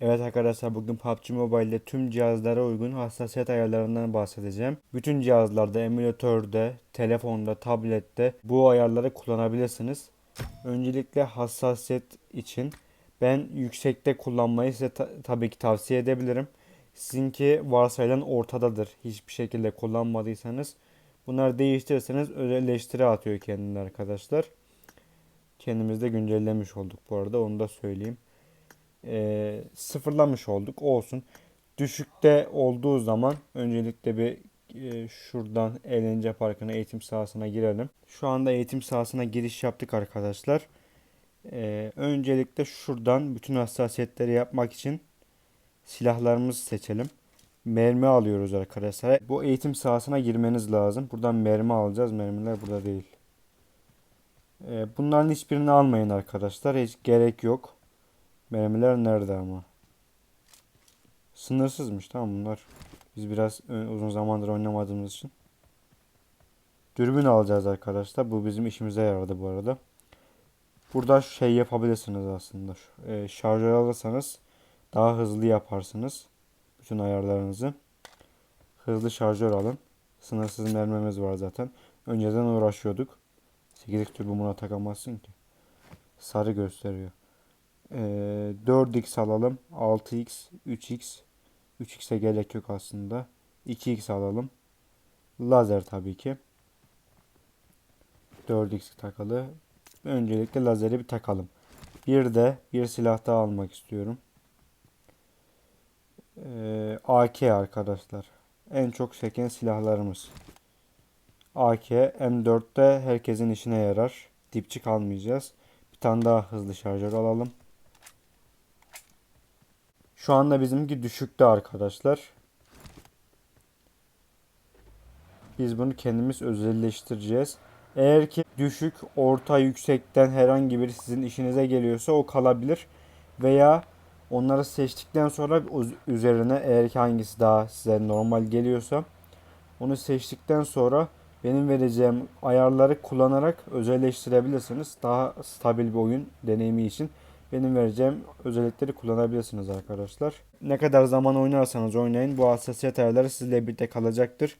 Evet arkadaşlar bugün PUBG Mobile'de tüm cihazlara uygun hassasiyet ayarlarından bahsedeceğim. Bütün cihazlarda, emülatörde, telefonda, tablette bu ayarları kullanabilirsiniz. Öncelikle hassasiyet için ben yüksekte kullanmayı size ta- tabii ki tavsiye edebilirim. Sizinki varsayılan ortadadır. Hiçbir şekilde kullanmadıysanız bunları değiştirirseniz özelleştiri atıyor kendine arkadaşlar. Kendimiz de güncellemiş olduk bu arada onu da söyleyeyim e, sıfırlamış olduk. Olsun. Düşükte olduğu zaman öncelikle bir e, şuradan eğlence parkına eğitim sahasına girelim. Şu anda eğitim sahasına giriş yaptık arkadaşlar. E, öncelikle şuradan bütün hassasiyetleri yapmak için silahlarımızı seçelim. Mermi alıyoruz arkadaşlar. Bu eğitim sahasına girmeniz lazım. Buradan mermi alacağız. Mermiler burada değil. E, bunların hiçbirini almayın arkadaşlar. Hiç gerek yok. Mermiler nerede ama? Sınırsızmış tamam bunlar. Biz biraz e, uzun zamandır oynamadığımız için. Dürbün alacağız arkadaşlar. Bu bizim işimize yaradı bu arada. Burada şey yapabilirsiniz aslında. E, şarjör alırsanız daha hızlı yaparsınız. Bütün ayarlarınızı. Hızlı şarjör alın. Sınırsız mermimiz var zaten. Önceden uğraşıyorduk. 8'lik türbü buna takamazsın ki. Sarı gösteriyor. Ee, 4x alalım. 6x, 3x. 3x'e gerek yok aslında. 2x alalım. Lazer tabii ki. 4x takalı. Öncelikle lazeri bir takalım. Bir de bir silah daha almak istiyorum. Ee, AK arkadaşlar. En çok seken silahlarımız. AK M4'te herkesin işine yarar. Dipçik almayacağız. Bir tane daha hızlı şarjör alalım. Şu anda bizimki düşükte arkadaşlar. Biz bunu kendimiz özelleştireceğiz. Eğer ki düşük, orta, yüksekten herhangi biri sizin işinize geliyorsa o kalabilir. Veya onları seçtikten sonra üzerine eğer ki hangisi daha size normal geliyorsa onu seçtikten sonra benim vereceğim ayarları kullanarak özelleştirebilirsiniz. Daha stabil bir oyun deneyimi için benim vereceğim özellikleri kullanabilirsiniz arkadaşlar. Ne kadar zaman oynarsanız oynayın bu hassasiyet ayarları sizle birlikte kalacaktır.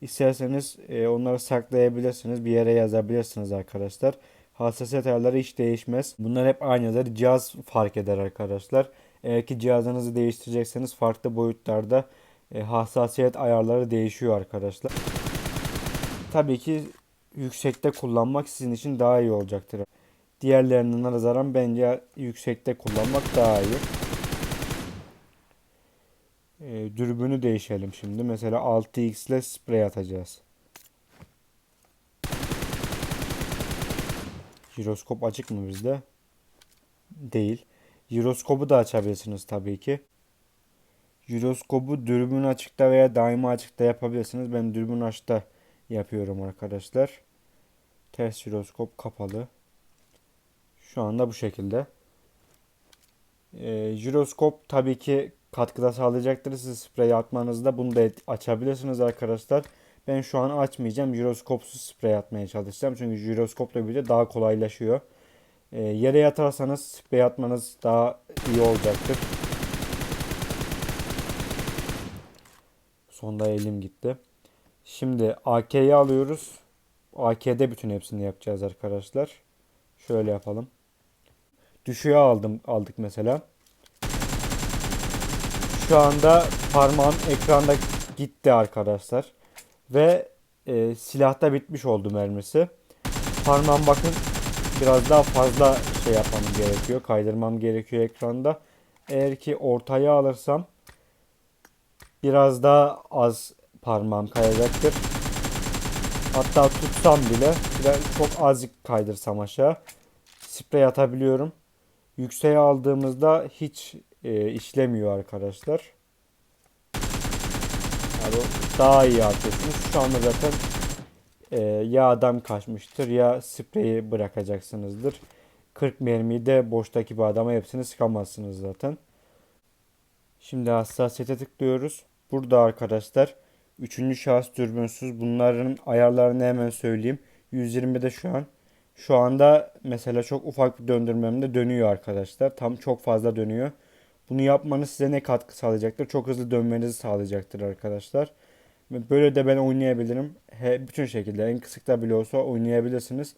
İsterseniz e, onları saklayabilirsiniz. Bir yere yazabilirsiniz arkadaşlar. Hassasiyet ayarları hiç değişmez. Bunlar hep aynıdır. Cihaz fark eder arkadaşlar. Eğer ki cihazınızı değiştirecekseniz farklı boyutlarda e, hassasiyet ayarları değişiyor arkadaşlar. Tabii ki yüksekte kullanmak sizin için daha iyi olacaktır. Diğerlerine nazaran bence yüksekte kullanmak daha iyi. E, dürbünü değişelim şimdi. Mesela 6x ile sprey atacağız. Jiroskop açık mı bizde? Değil. Jiroskopu da açabilirsiniz tabii ki. Jiroskopu dürbün açıkta veya daima açıkta yapabilirsiniz. Ben dürbün açıkta yapıyorum arkadaşlar. Test jiroskop kapalı. Şu anda bu şekilde. E, jiroskop tabii ki katkıda sağlayacaktır siz sprey atmanızda. Bunu da açabilirsiniz arkadaşlar. Ben şu an açmayacağım. Jiroskopsuz sprey atmaya çalışacağım. Çünkü jiroskopla birlikte daha kolaylaşıyor. E, yere yatarsanız sprey atmanız daha iyi olacaktır. Sonda elim gitti. Şimdi AK'yi alıyoruz. AK'de bütün hepsini yapacağız arkadaşlar. Şöyle yapalım. Düşüğe aldım aldık mesela. Şu anda parmağım ekranda gitti arkadaşlar. Ve e, silahta bitmiş oldu mermisi. Parmağım bakın biraz daha fazla şey yapmam gerekiyor. Kaydırmam gerekiyor ekranda. Eğer ki ortaya alırsam biraz daha az parmağım kayacaktır. Hatta tutsam bile çok azıcık kaydırsam aşağı sprey atabiliyorum. Yükseğe aldığımızda hiç e, işlemiyor arkadaşlar. Yani daha iyi atıyorsunuz. Şu anda zaten e, ya adam kaçmıştır ya spreyi bırakacaksınızdır. 40 mermiyi de boştaki bir adama hepsini sıkamazsınız zaten. Şimdi hassasiyete tıklıyoruz. Burada arkadaşlar 3. şahıs dürbünsüz bunların ayarlarını hemen söyleyeyim. 120'de şu an şu anda mesela çok ufak bir döndürmemde dönüyor arkadaşlar. Tam çok fazla dönüyor. Bunu yapmanız size ne katkı sağlayacaktır? Çok hızlı dönmenizi sağlayacaktır arkadaşlar. Böyle de ben oynayabilirim. He, bütün şekilde en kısıkta bile olsa oynayabilirsiniz.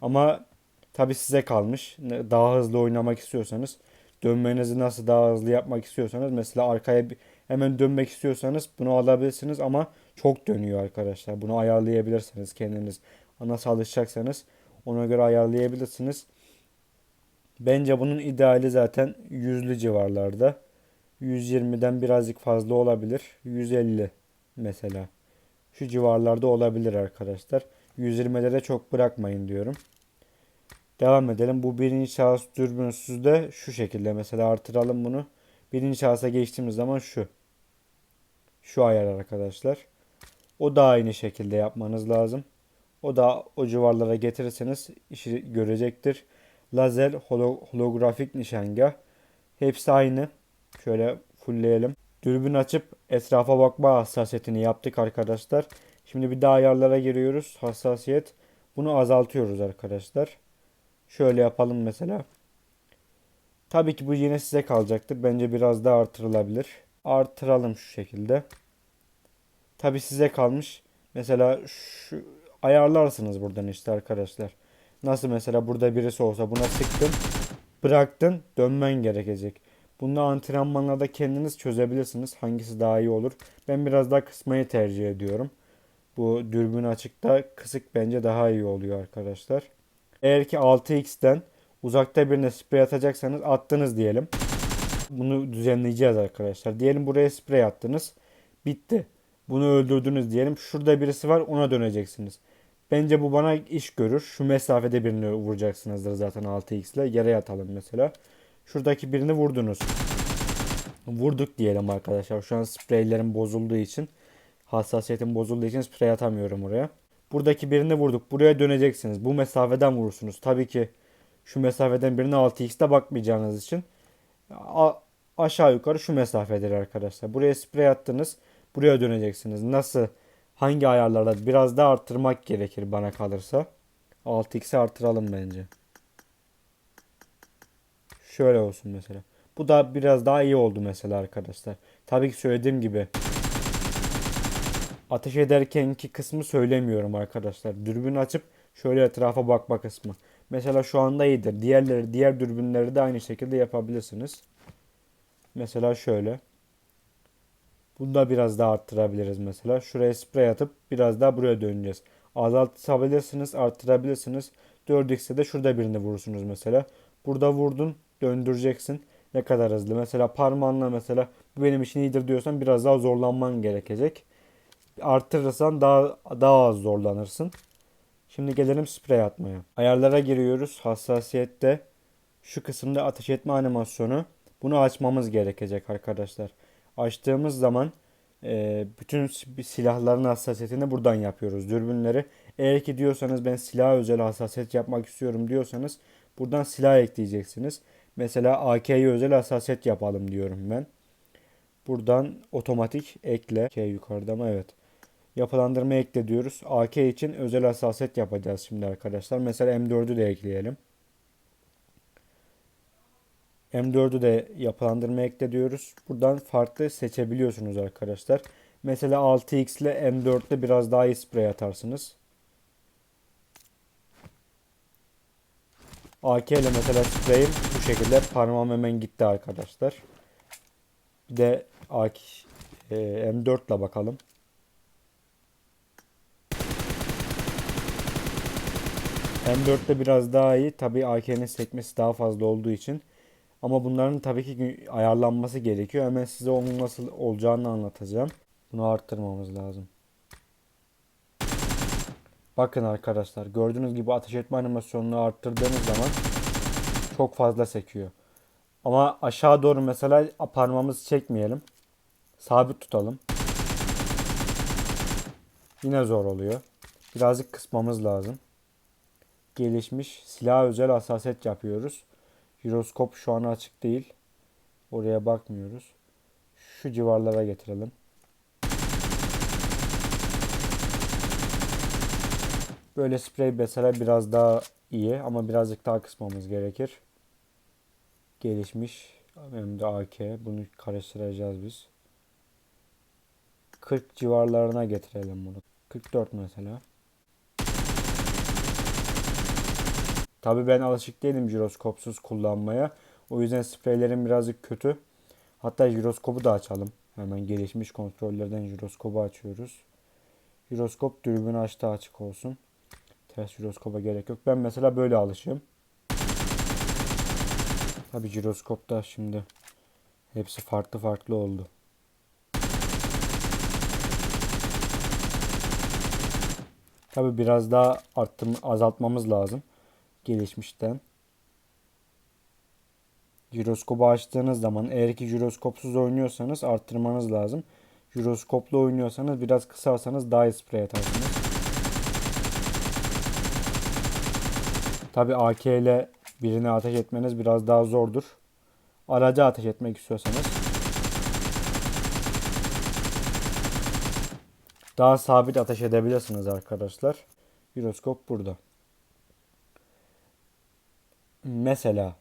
Ama tabi size kalmış. Daha hızlı oynamak istiyorsanız, dönmenizi nasıl daha hızlı yapmak istiyorsanız, mesela arkaya hemen dönmek istiyorsanız bunu alabilirsiniz ama çok dönüyor arkadaşlar. Bunu ayarlayabilirsiniz kendiniz. Nasıl alışacaksanız ona göre ayarlayabilirsiniz. Bence bunun ideali zaten yüzlü civarlarda. 120'den birazcık fazla olabilir. 150 mesela. Şu civarlarda olabilir arkadaşlar. 120'lere çok bırakmayın diyorum. Devam edelim. Bu birinci şahıs dürbünsüz de şu şekilde. Mesela artıralım bunu. Birinci şahısa geçtiğimiz zaman şu. Şu ayar arkadaşlar. O da aynı şekilde yapmanız lazım. O da o civarlara getirirseniz işi görecektir. Lazer, holo- holografik nişangah. Hepsi aynı. Şöyle fullleyelim. Dürbün açıp etrafa bakma hassasiyetini yaptık arkadaşlar. Şimdi bir daha ayarlara giriyoruz. Hassasiyet. Bunu azaltıyoruz arkadaşlar. Şöyle yapalım mesela. Tabii ki bu yine size kalacaktır. Bence biraz daha artırılabilir. Artıralım şu şekilde. Tabii size kalmış. Mesela şu ayarlarsınız buradan işte arkadaşlar. Nasıl mesela burada birisi olsa buna sıktın, bıraktın, dönmen gerekecek. Bunu antrenmanlarda kendiniz çözebilirsiniz. Hangisi daha iyi olur. Ben biraz daha kısmayı tercih ediyorum. Bu dürbün açıkta kısık bence daha iyi oluyor arkadaşlar. Eğer ki 6x'ten uzakta birine sprey atacaksanız attınız diyelim. Bunu düzenleyeceğiz arkadaşlar. Diyelim buraya sprey attınız. Bitti. Bunu öldürdünüz diyelim. Şurada birisi var ona döneceksiniz. Bence bu bana iş görür. Şu mesafede birini vuracaksınızdır zaten 6x ile. Yere yatalım mesela. Şuradaki birini vurdunuz. Vurduk diyelim arkadaşlar. Şu an spreylerim bozulduğu için hassasiyetim bozulduğu için sprey atamıyorum oraya. Buradaki birini vurduk. Buraya döneceksiniz. Bu mesafeden vurursunuz. Tabii ki şu mesafeden birine 6x'te bakmayacağınız için a- aşağı yukarı şu mesafedir arkadaşlar. Buraya sprey attınız. Buraya döneceksiniz. Nasıl? Hangi ayarlarda? Biraz daha arttırmak gerekir bana kalırsa. 6x'i artıralım bence. Şöyle olsun mesela. Bu da biraz daha iyi oldu mesela arkadaşlar. Tabii ki söylediğim gibi ateş ederkenki kısmı söylemiyorum arkadaşlar. Dürbün açıp şöyle etrafa bakma kısmı. Mesela şu anda iyidir. Diğerleri, diğer dürbünleri de aynı şekilde yapabilirsiniz. Mesela şöyle. Bunu da biraz daha arttırabiliriz mesela. Şuraya sprey atıp biraz daha buraya döneceğiz. Azaltabilirsiniz, arttırabilirsiniz. 4x'e de şurada birini vurursunuz mesela. Burada vurdun, döndüreceksin. Ne kadar hızlı. Mesela parmağınla mesela bu benim için iyidir diyorsan biraz daha zorlanman gerekecek. Arttırırsan daha daha az zorlanırsın. Şimdi gelelim sprey atmaya. Ayarlara giriyoruz. Hassasiyette şu kısımda ateş etme animasyonu. Bunu açmamız gerekecek arkadaşlar. Açtığımız zaman e, bütün si- silahların hassasiyetini buradan yapıyoruz. Dürbünleri. Eğer ki diyorsanız ben silah özel hassasiyet yapmak istiyorum diyorsanız buradan silah ekleyeceksiniz. Mesela AK'ye özel hassasiyet yapalım diyorum ben. Buradan otomatik ekle. K yukarıda mı? Evet. Yapılandırma ekle diyoruz. AK için özel hassasiyet yapacağız şimdi arkadaşlar. Mesela M4'ü de ekleyelim. M4'ü de yapılandırma ekle diyoruz. Buradan farklı seçebiliyorsunuz arkadaşlar. Mesela 6x ile M4'te biraz daha iyi sprey atarsınız. AK ile mesela spreyim bu şekilde parmağım hemen gitti arkadaşlar. Bir de AK, e, M4 ile bakalım. M4'te biraz daha iyi. Tabii AK'nin sekmesi daha fazla olduğu için. Ama bunların tabii ki ayarlanması gerekiyor. Hemen size onun nasıl olacağını anlatacağım. Bunu arttırmamız lazım. Bakın arkadaşlar gördüğünüz gibi ateş etme animasyonunu arttırdığınız zaman çok fazla sekiyor. Ama aşağı doğru mesela parmağımızı çekmeyelim. Sabit tutalım. Yine zor oluyor. Birazcık kısmamız lazım. Gelişmiş silah özel hassasiyet yapıyoruz. Jiroskop şu an açık değil. Oraya bakmıyoruz. Şu civarlara getirelim. Böyle sprey mesela biraz daha iyi ama birazcık daha kısmamız gerekir. Gelişmiş Hem de AK. Bunu karıştıracağız biz. 40 civarlarına getirelim bunu. 44 mesela. Tabii ben alışık değilim jiroskopsuz kullanmaya. O yüzden spreylerim birazcık kötü. Hatta jiroskopu da açalım. Hemen gelişmiş kontrollerden jiroskopu açıyoruz. Jiroskop dürbün açtı açık olsun. Ters jiroskopa gerek yok. Ben mesela böyle alışığım. Tabii jiroskopta şimdi hepsi farklı farklı oldu. Tabii biraz daha arttım, azaltmamız lazım. Gelişmişten. Jiroskopu açtığınız zaman eğer ki jiroskopsuz oynuyorsanız arttırmanız lazım. Jiroskoplu oynuyorsanız biraz kısarsanız daha iyi sprey atarsınız. Tabi AK ile birine ateş etmeniz biraz daha zordur. Araca ateş etmek istiyorsanız daha sabit ateş edebilirsiniz arkadaşlar. Jiroskop burada. Mesela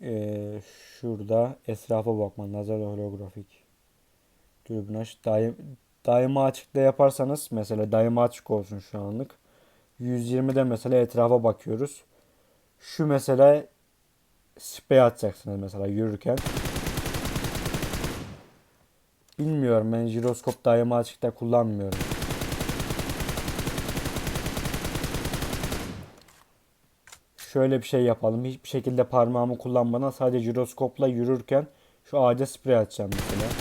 eee, şurada etrafa bakma nazar holografik dürbün aç daim, daima açıkta yaparsanız mesela daima açık olsun şu anlık. 120'de mesela etrafa bakıyoruz. Şu mesela sprey atacaksınız mesela yürürken. Bilmiyorum ben jiroskop daima açıkta kullanmıyorum Şöyle bir şey yapalım. Hiçbir şekilde parmağımı kullanmadan sadece jiroskopla yürürken şu ağaca sprey atacağım mesela.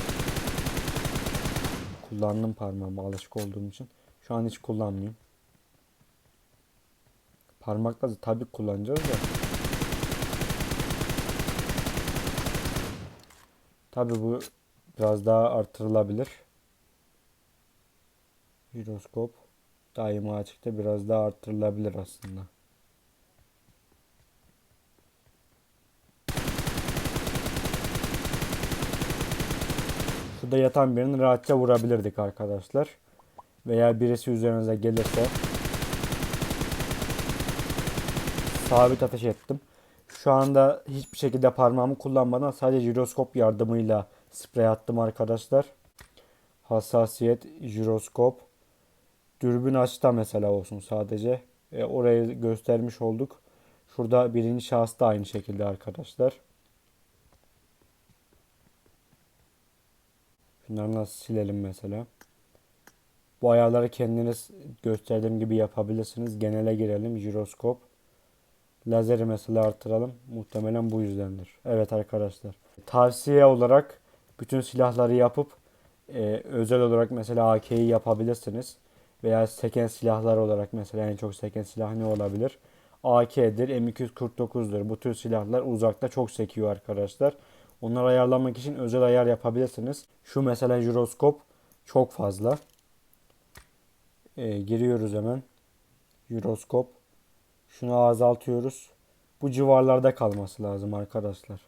Kullandım parmağımı alışık olduğum için. Şu an hiç kullanmıyorum. Parmakla da tabii kullanacağız da. Tabii bu biraz daha artırılabilir. Jiroskop daima açıkta biraz daha artırılabilir aslında. Şurada yatan birini rahatça vurabilirdik arkadaşlar. Veya birisi üzerinize gelirse sabit ateş ettim. Şu anda hiçbir şekilde parmağımı kullanmadan sadece jiroskop yardımıyla sprey attım arkadaşlar. Hassasiyet, jiroskop, dürbün açta mesela olsun sadece. E, orayı göstermiş olduk. Şurada birinci şahıs da aynı şekilde arkadaşlar. Şunları nasıl silelim mesela. Bu ayarları kendiniz gösterdiğim gibi yapabilirsiniz. Genele girelim. Jiroskop. Lazeri mesela artıralım. Muhtemelen bu yüzdendir. Evet arkadaşlar. Tavsiye olarak bütün silahları yapıp e, özel olarak mesela AK'yi yapabilirsiniz. Veya seken silahlar olarak mesela en çok seken silah ne olabilir? AK'dir, M249'dur. Bu tür silahlar uzakta çok sekiyor arkadaşlar. Onları ayarlamak için özel ayar yapabilirsiniz. Şu mesela jiroskop çok fazla. Ee, giriyoruz hemen. Jiroskop. Şunu azaltıyoruz. Bu civarlarda kalması lazım arkadaşlar.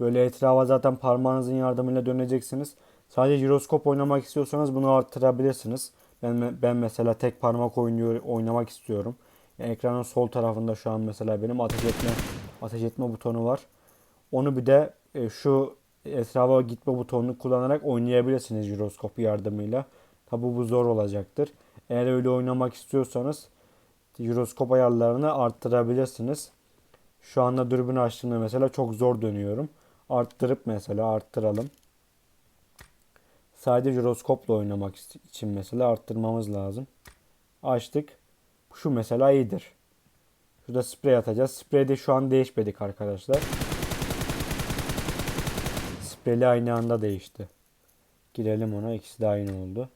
Böyle etrafa zaten parmağınızın yardımıyla döneceksiniz. Sadece jiroskop oynamak istiyorsanız bunu arttırabilirsiniz. Ben, ben mesela tek parmak oynuyor, oynamak istiyorum. Yani ekranın sol tarafında şu an mesela benim ateş etme ateş etme butonu var. Onu bir de e, şu etrafa gitme butonunu kullanarak oynayabilirsiniz jiroskopu yardımıyla. Tabi bu zor olacaktır. Eğer öyle oynamak istiyorsanız jiroskop ayarlarını arttırabilirsiniz. Şu anda dürbünü açtığımda mesela çok zor dönüyorum. Arttırıp mesela arttıralım. Sadece jiroskopla oynamak için mesela arttırmamız lazım. Açtık. Şu mesela iyidir. Şurada sprey atacağız. Sprey de şu an değişmedik arkadaşlar. Spreyli aynı anda değişti. Girelim ona. İkisi de aynı oldu.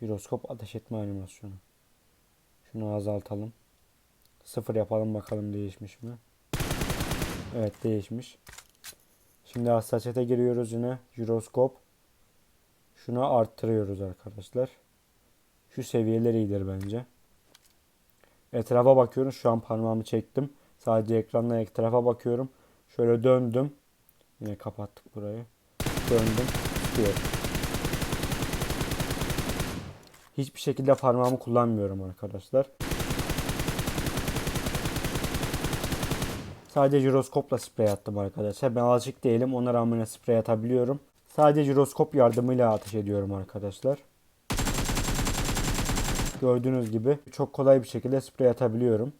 Jiroskop ateş etme animasyonu. Şunu azaltalım. Sıfır yapalım bakalım değişmiş mi? Evet değişmiş. Şimdi hassasiyete giriyoruz yine. Jiroskop. Şunu arttırıyoruz arkadaşlar. Şu seviyeler iyidir bence. Etrafa bakıyorum. Şu an parmağımı çektim. Sadece ekrandan etrafa bakıyorum. Şöyle döndüm. Yine kapattık burayı. Döndüm. Tutuyorum. Hiçbir şekilde parmağımı kullanmıyorum arkadaşlar. Sadece jiroskopla sprey attım arkadaşlar. Ben alışık değilim. Ona rağmen sprey atabiliyorum. Sadece jiroskop yardımıyla ateş ediyorum arkadaşlar. Gördüğünüz gibi çok kolay bir şekilde sprey atabiliyorum.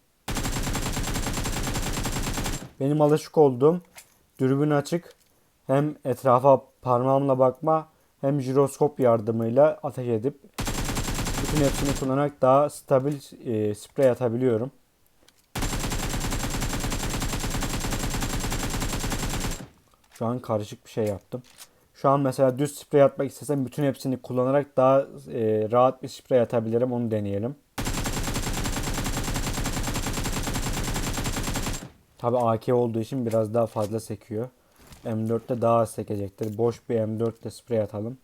Benim alışık olduğum dürbün açık hem etrafa parmağımla bakma hem jiroskop yardımıyla ateş edip bütün hepsini kullanarak daha stabil e, sprey atabiliyorum. Şu an karışık bir şey yaptım. Şu an mesela düz sprey atmak istesem bütün hepsini kullanarak daha e, rahat bir sprey atabilirim. Onu deneyelim. Tabi AK olduğu için biraz daha fazla sekiyor. M4'te daha az sekecektir. Boş bir M4'te sprey atalım.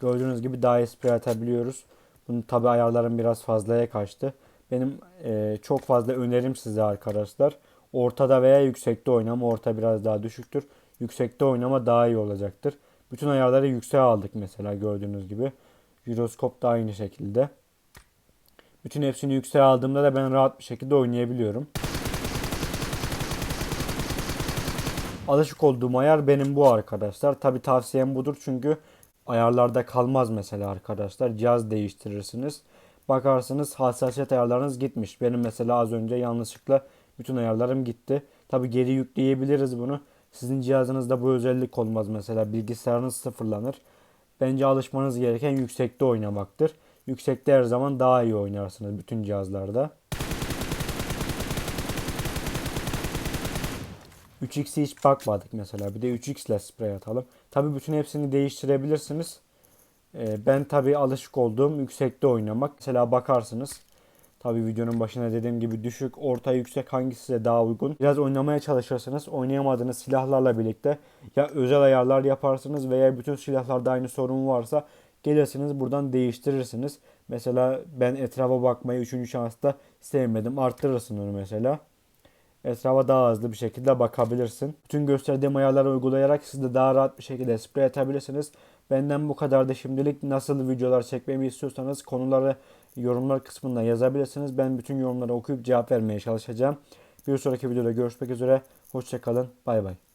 Gördüğünüz gibi daha iyi sprey atabiliyoruz. Bunun tabi ayarlarım biraz fazlaya kaçtı. Benim e, çok fazla önerim size arkadaşlar. Ortada veya yüksekte oynama. Orta biraz daha düşüktür. Yüksekte oynama daha iyi olacaktır. Bütün ayarları yükseğe aldık mesela gördüğünüz gibi. Jiroskop da aynı şekilde. Bütün hepsini yükseğe aldığımda da ben rahat bir şekilde oynayabiliyorum. Alışık olduğum ayar benim bu arkadaşlar. Tabi tavsiyem budur çünkü ayarlarda kalmaz mesela arkadaşlar. Cihaz değiştirirsiniz. Bakarsınız hassasiyet ayarlarınız gitmiş. Benim mesela az önce yanlışlıkla bütün ayarlarım gitti. Tabi geri yükleyebiliriz bunu. Sizin cihazınızda bu özellik olmaz mesela. Bilgisayarınız sıfırlanır. Bence alışmanız gereken yüksekte oynamaktır. Yüksekte her zaman daha iyi oynarsınız bütün cihazlarda. 3x'e hiç bakmadık mesela. Bir de 3x ile sprey atalım. Tabi bütün hepsini değiştirebilirsiniz. Ee, ben tabi alışık olduğum yüksekte oynamak. Mesela bakarsınız. Tabi videonun başına dediğim gibi düşük, orta, yüksek hangisi size daha uygun. Biraz oynamaya çalışırsınız. Oynayamadığınız silahlarla birlikte ya özel ayarlar yaparsınız veya bütün silahlarda aynı sorun varsa gelirsiniz buradan değiştirirsiniz. Mesela ben etrafa bakmayı 3. şansta sevmedim. Arttırırsın mesela. Etrafa daha hızlı bir şekilde bakabilirsin. Bütün gösterdiğim ayarları uygulayarak siz de daha rahat bir şekilde sprey atabilirsiniz. Benden bu kadar da şimdilik nasıl videolar çekmemi istiyorsanız konuları yorumlar kısmında yazabilirsiniz. Ben bütün yorumları okuyup cevap vermeye çalışacağım. Bir sonraki videoda görüşmek üzere. Hoşçakalın. Bay bay.